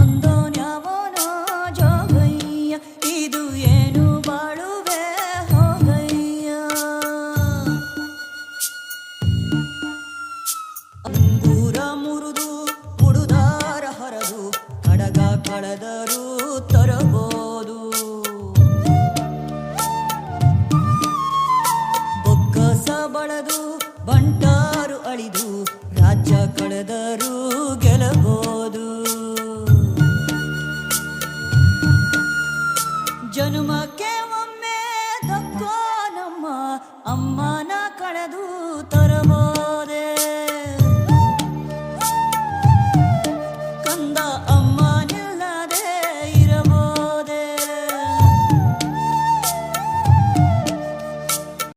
ಒಂದು ಜಾಗೈಯ ಇದು ಏನು ಮಾಡುವೆ ಹೋದಯ್ಯ ಅಂಗೂರ ಮುರುದು ಉಡುಗಾರ ಹರದು ಕಡಗ ಕಳೆದರೂ ತರಬಹುದು ಬೊಕ್ಕಸ ಬಳದು ಬಂಟಾರು ಅಳಿದು ರಾಜ್ಯ ಕಳೆದರೂ ಗೆಲ್ಲಬಹುದು ಜನುಮಕ್ಕೆ ಒಮ್ಮೆ ದಕ್ಕೋನಮ್ಮ ಅಮ್ಮನ ಕಳೆದು